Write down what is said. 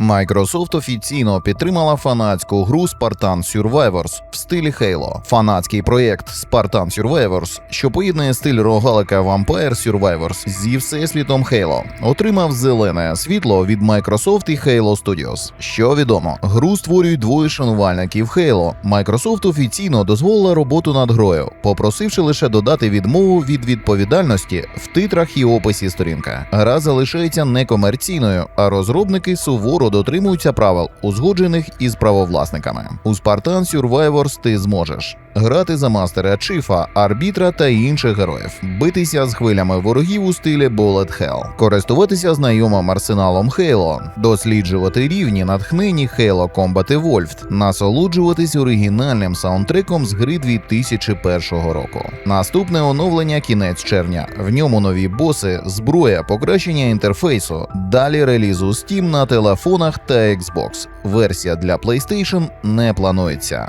Microsoft офіційно підтримала фанатську гру Spartan Survivors в стилі Halo. Фанатський проєкт Spartan Survivors, що поєднує стиль рогалика Vampire Survivors зі всесвітом Halo, отримав зелене світло від Microsoft і Halo Studios. Що відомо, гру створюють двоє шанувальників Halo. Microsoft офіційно дозволила роботу над грою, попросивши лише додати відмову від відповідальності в титрах і описі сторінка. Гра залишається некомерційною, а розробники суворо дотримуються правил, узгоджених із правовласниками. У Spartan Survivors ти зможеш грати за мастера Чифа, арбітра та інших героїв, битися з хвилями ворогів у стилі Bullet Hell, користуватися знайомим арсеналом Halo, досліджувати рівні натхнені Halo Combat Evolved, насолоджуватись оригінальним саундтреком з гри 2001 року. Наступне оновлення кінець червня. В ньому нові боси, зброя, покращення інтерфейсу. Далі релізу Steam на телефонах та Xbox. Версія для PlayStation не планується.